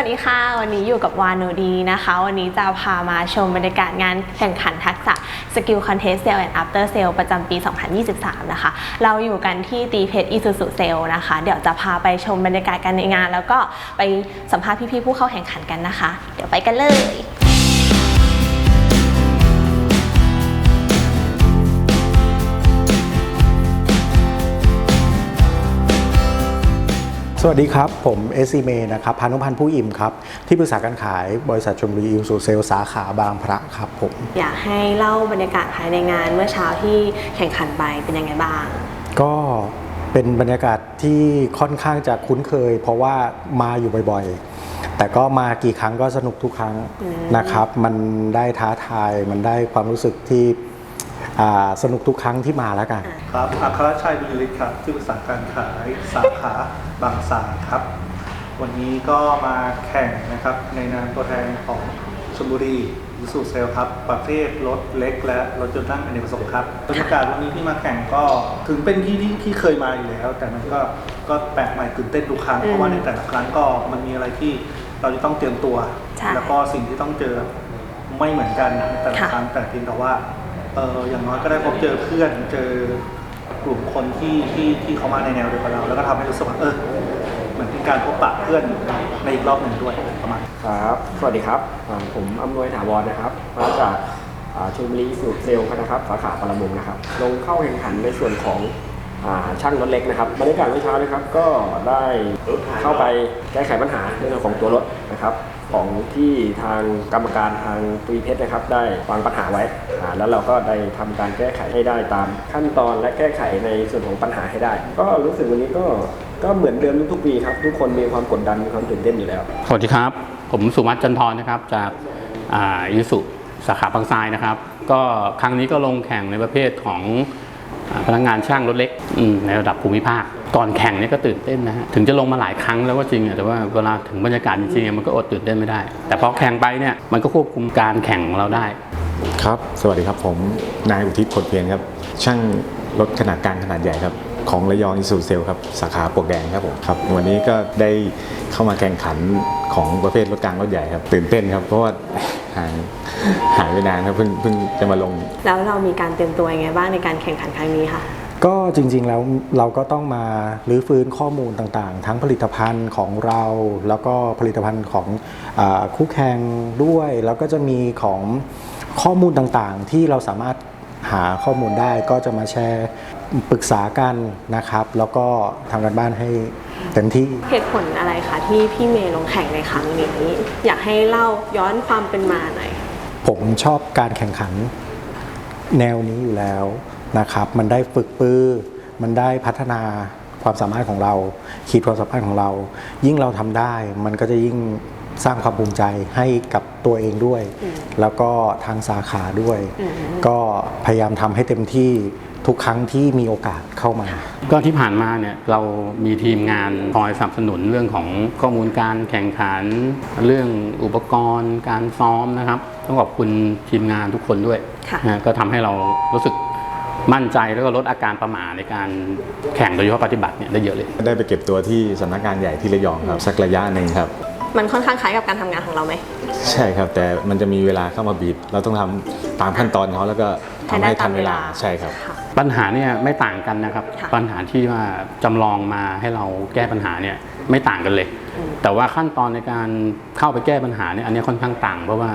วัสดีค่ะ วันนี้อยู่กับวานูดีนะคะ วันนี้จะพามาชมบรรยากาศงานแข่งขันทักษะสกิลคอนเทสเซลแอนด์อัปเตอร์เซลประจำปี 2023 นะคะ เราอยู่กันที่ตีเพชรอีซูซูเซลนะคะ เดี๋ยวจะพาไปชมบรรยากาศกันในงาน แล้วก็ไปสัมภาษณ์พี่ๆผู้เข้าแข่งขันกันนะคะ เดี๋ยวไปกันเลย สวัสดีครับ ผมเอซีเมนะครับพานุพันธ์ผู้อิ่มครับ ที่ปรึกษาการขายบริษัทชมบุรีอิวสูเซลสาขาบางพระครับผม อยากให้เล่าบรรยากาศภายในงานเมื่อเช้าที่แข่งขันไปเป็นยังไงบ้าง ก็เป็นบรรยากาศที่ค่อนข้างจะคุ้นเคย เพราะว่ามาอยู่บ่อยๆ แต่ก็มากี่ครั้งก็สนุกทุกครั้งนะครับ มันได้ท้าทายมันได้ความรู้สึกที่อ่า สนุกทุกครั้งที่มาแล้วกัน ครับอัครชัยบุญยฤทธิ์ครับที่ปรึกษาการขายสาขาบางสาครับ วันนี้ก็มาแข่งนะครับในนามตัวแทนของชลบุรียูสูเซลครับ ประเภทรถเล็กและรถยนต์นั่งอเนกประสงค์ครับบรรยากาศวันนี้ที่มาแข่งก็ถึงเป็นที่ที่ที่เคยมาอยู่แล้ว แต่มันก็ก็แปลกใหม่ตื่นเต้นทุกครั้งเพราะว่าในแต่ละครั้งก็มันมีอะไรที่เราจะต้องเตรียมตัวใช่แล้วก็สิ่งที่ต้องเจอไม่เหมือนกันในแต่ละค่ะครั้งแต่เพียงแต่ว่า เอออย่างน้อยก็ได้พบเจอเพื่อนเจอกลุ่มคนที่ที่ที่เขามาในแนวเดียวกับเรา แล้วก็ทำให้รู้สึกว่าเออเหมือนเป็นการพบปะเพื่อนในอีกรอบหนึ่งด้วยประมาณ ครับ สวัสดีครับอ่าผมอำนวยถาวรนะครับ มาจากอ่าชลบุรีสูตรเซลล์นะครับ สาขาปรมุงนะครับ ลงเข้าแข่งขันในส่วนของ ช่างรถเล็กนะครับบรรยากาศเมื่อเช้านะครับก็ได้เข้าไปแก้ไขปัญหาในเรื่องของตัวรถนะครับ ของที่ทางกรรมการทางตุยเพชรนะครับ ได้วางปัญหาไว้ แล้วเราก็ได้ทำการแก้ไขให้ได้ตามขั้นตอนและแก้ไขในส่วนของปัญหาให้ได้ ก็รู้สึกวันนี้ก็ก็เหมือนเดิมทุกๆปีครับ ทุกคนมีความกดดันมีความตื่นเต้นอยู่แล้วสวัสดีครับ ผมสุวัสด์จันทร์นะครับจากยูสุสาขาบางทรายนะครับ ก็ครั้งนี้ก็ลงแข่งในประเภทของ พนักงานช่างรถเล็กในระดับภูมิภาค ก่อนแข่งเนี่ยก็ตื่นเต้นนะฮะถึงจะลงมาหลายครั้งแล้วก็จริงอะแต่ว่าเวลาถึงบรรยากาศจริงๆมันก็อดตื่นเต้นไม่ได้ แต่พอแข่งไปเนี่ยมันก็ควบคุมการแข่งของเราได้ ครับ สวัสดีครับผมนายอุทิศผลเพียรครับ ช่างรถขนาดกลางขนาดใหญ่ครับของระยองอิสุเซลครับสาขาปวกแดงครับผมครับวันนี้ก็ได้เข้ามาแข่งขันของประเภทรถกลางรถใหญ่ครับ ตื่นเต้นครับเพราะว่า ห่างหายไปนานครับเพิ่งเพิ่งจะมาลง แล้วเรามีการเตรียมตัวยังไงบ้างในการแข่งขันครั้งนี้ค่ะ ก็จริงๆแล้วเราก็ต้องมารื้อฟื้นข้อมูลต่างๆ ทั้งผลิตภัณฑ์ของเรา แล้วก็ผลิตภัณฑ์ของอาคู่แข่งด้วย แล้วก็จะมีของข้อมูลต่างๆ ที่เราสามารถ หาข้อมูลได้ก็จะมาแชร์ปรึกษากันนะครับ แล้วก็ทำกันบ้านให้เต็มที่ เหตุผลอะไรคะที่พี่เมย์ลงแข่งในครั้งนี้ อยากให้เล่าย้อนความเป็นมาหน่อย ผมชอบการแข่งขันแนวนี้อยู่แล้วนะครับ มันได้ฝึกปื้อ มันได้พัฒนาความสามารถของเรา ขีดความสามารถของเรา ยิ่งเราทำได้ มันก็จะยิ่ง สร้างความภูมิใจให้กับตัวเองด้วย แล้วก็ทางสาขาด้วย ก็พยายามทำให้เต็มที่ทุกครั้งที่มีโอกาสเข้ามา ก็ที่ผ่านมาเนี่ยเรามีทีมงานคอยสนับสนุนเรื่องของข้อมูลการแข่งขัน เรื่องอุปกรณ์การซ้อมนะครับ ต้องขอบคุณทีมงานทุกคนด้วยค่ะนะก็ทำให้เรารู้สึกมั่นใจแล้วก็ลดอาการประหม่าในการแข่งโดยเฉพาะปฏิบัติเนี่ยได้เยอะเลย ได้ไปเก็บตัวที่สำนักงานใหญ่ที่ระยองครับ สักระยะหนึ่งครับ มันค่อนข้างคล้ายกับการทำงานของเราไหม ใช่ครับ แต่มันจะมีเวลาเข้ามาบีบ เราต้องทำตามขั้นตอนเขาแล้วก็ทำให้ทันเวลา ใช่ครับ ค่ะ ปัญหาเนี่ยไม่ต่างกันนะครับ ค่ะ ปัญหาที่ว่าจำลองมาให้เราแก้ปัญหาเนี่ยไม่ต่างกันเลย แต่ว่าขั้นตอนในการเข้าไปแก้ปัญหาเนี่ยอันนี้ค่อนข้างต่าง เพราะว่า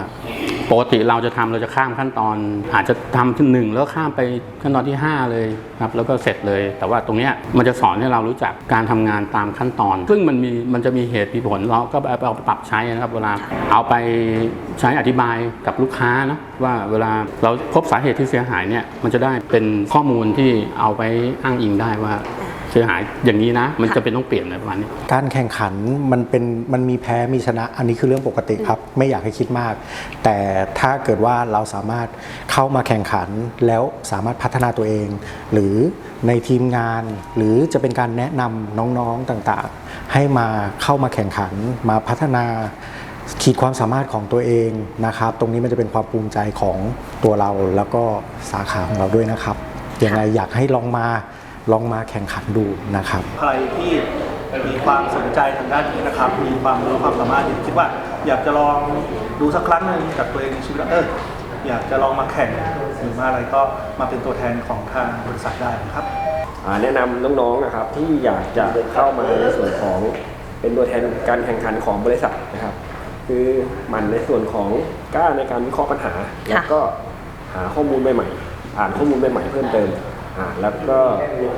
ปกติเราจะทำเราจะข้ามขั้นตอน อาจจะทำที่หนึ่งแล้วข้ามไปขั้นตอนที่ 5 เลยครับแล้วก็เสร็จเลย แต่ว่าตรงเนี้ยมันจะสอนให้เรารู้จักการทำงานตามขั้นตอน ซึ่งมันมีมันจะมีเหตุมีผลเราก็ไปเอาไปปรับใช้นะครับเวลาเอาไปใช้อธิบายกับลูกค้านะว่าเวลาเราพบสาเหตุที่เสียหายเนี่ยมันจะได้เป็นข้อมูลที่เอาไปอ้างอิงได้ว่า เสียหายอย่างนี้นะ มันจะเป็นต้องเปลี่ยนอะไรประมาณนี้ การแข่งขันมันเป็นมันมีแพ้มีชนะ อันนี้คือเรื่องปกติครับ ไม่อยากให้คิดมาก แต่ถ้าเกิดว่าเราสามารถเข้ามาแข่งขันแล้วสามารถพัฒนาตัวเอง หรือในทีมงาน หรือจะเป็นการแนะนำน้องๆต่างๆ ให้มาเข้ามาแข่งขันมาพัฒนาขีดความสามารถของตัวเองนะครับ ตรงนี้มันจะเป็นความภูมิใจของตัวเราแล้วก็สาขาของเราด้วยนะครับยังไงอยากให้ลองมา ลองมาแข่งขันดูนะครับ ใครที่มีความสนใจทางด้านนี้นะครับ มีความรู้ความสามารถที่คิดว่า อยากจะลองดูสักครั้งหนึ่งกับตัวเองในชีวิตว่าเอออยากจะลองมาแข่งหรือมาอะไรก็มาเป็นตัวแทนของทางบริษัทได้นะครับอ่าแนะนำน้องๆนะครับที่อยากจะเข้ามาในส่วนของเป็นตัวแทนการแข่งขันของบริษัทนะครับ คือหมันในส่วนของกล้าในการวิเคราะห์ปัญหา แล้วก็หาข้อมูลใหม่ๆอ่านข้อมูลใหม่ๆเพิ่มเติม อ่าแล้วก็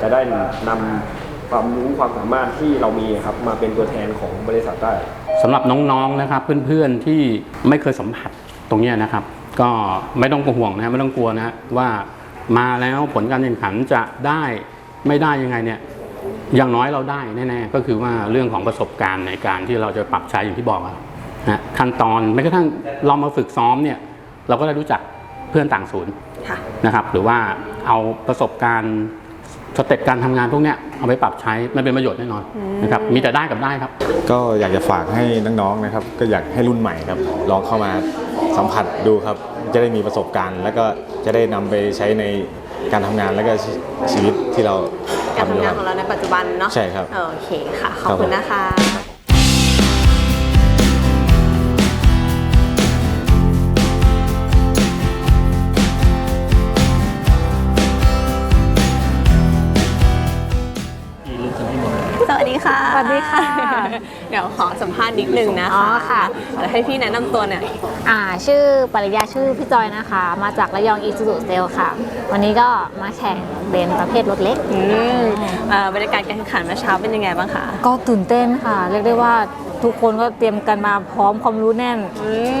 จะได้นำความรู้ความสามารถที่เรามีครับมาเป็นตัวแทนของบริษัทได้ สำหรับน้องๆนะครับเพื่อนๆที่ไม่เคยสัมผัสตรงเนี้ยนะครับ ก็ไม่ต้องห่วงนะไม่ต้องกลัวนะว่ามาแล้วผลการแข่งขันจะได้ไม่ได้ยังไงเนี่ยอย่างน้อยเราได้แน่ๆก็คือว่าเรื่องของประสบการณ์ในการที่เราจะปรับใช้อย่างที่บอกอะนะขั้นตอนแม้กระทั่งเรามาฝึกซ้อมเนี่ยเราก็ได้รู้จักเพื่อนต่างศูนย์ค่ะ นะครับหรือว่า เอาประสบการณ์สเต็ปการทำงานพวกเนี้ยเอาไปปรับใช้มันเป็นประโยชน์แน่นอนนะครับมีแต่ได้กับได้ครับ ก็อยากจะฝากให้น้องๆนะครับ ก็อยากให้รุ่นใหม่ครับ ลองเข้ามาสัมผัสดูครับ จะได้มีประสบการณ์ แล้วก็จะได้นำไปใช้ในการทำงานแล้วก็ชีชีวิตที่เราการทำอยู่ทำงาคนรับของเราในปัจจุบันเนาะใช่ครับโอเคค่ะขอบคุณนะคะ ดีค่ะสวัสดีค่ะ เดี๋ยวขอสัมภาษณ์นิดนึงนะอ๋คะอค่ะ เดี๋ยวให้พี่แนะนำตัวหน่อยอ่าชื่อปริยาชื่อพี่จอยนะคะ มาจากระยองอีซูซูเซลค่ะ วันนี้ก็มาแข่งเป็นประเภทรถเล็ก อืมเอ่อบรรยากาศการแข่งขันเมื่อเช้าเป็นยังไงบ้างคะ ก็ตื่นเต้นค่ะ เรียกได้ว่า ทุกคนก็เตรียมกันมาพร้อมความรู้แน่น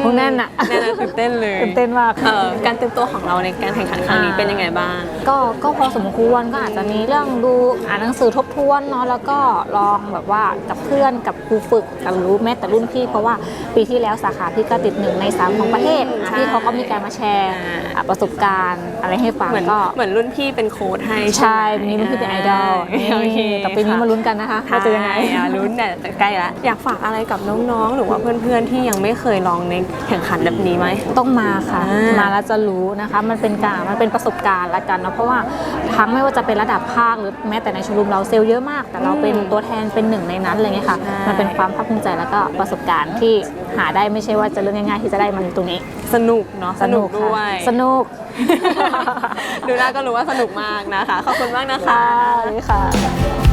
รู้แน่นอะแน่นอนตื่นเต้นเลยตื่นเต้นมากเอ่อการเตรียมตัวของเราในการแข่งขันครั้งนี้เป็นยังไงบ้าง ก็ก็พอสมควรก็อาจจะมีเรื่องดูอ่านหนังสือทบทวนเนาะแล้วก็ลองแบบว่ากับเพื่อนกับครูฝึกกับรู้แม้แต่รุ่นพี่ เพราะว่าปีที่แล้วสาขาพี่ก็ติดหนึ่งในสามของประเทศอะใช่พี่เขาก็มีการมาแชร์อ่าอะประสบการณ์อะไรให้ฟังเหมือนก็เหมือนรุ่นพี่เป็นโค้ดให้ใช่ไหปีนี้รุ่นพี่เป็นไอดอลโอเคแต่ปีนี้มาลุ้นกันนะคะว่าจะยังไงใช่อะลุ้นแต่แต่ใกล้ละอยากฝากอะไรกับน้องๆ หรือว่าเพื่อนๆที่ยังไม่เคยลองในแข่งขันแบบนี้ไหม ต้องมาค่ะ อ่ามมาแล้วจะรู้นะคะ มันเป็นการมันเป็นประสบการณ์ละกันเนาะเพราะว่าทั้งไม่ว่าจะเป็นระดับภาคหรือแม้แต่ในชมรมเราเซลล์เยอะมาก แต่เราเป็นตัวแทนเป็นหนึ่งในนั้นอะไรเงี้ยค่ะ ใช่ มันเป็นความภาคภูมิใจแล้วก็ประสบการณ์ที่หาได้ไม่ใช่ว่าจะเรื่องง่ายๆ ที่จะได้มันตรงนี้สนุกเนาะสนุกค่ะด้วยสนุก ดูหน้าก็รู้ว่าสนุกมากนะคะ ขอบคุณมากนะคะ ค่ะสวัสดีค่ะ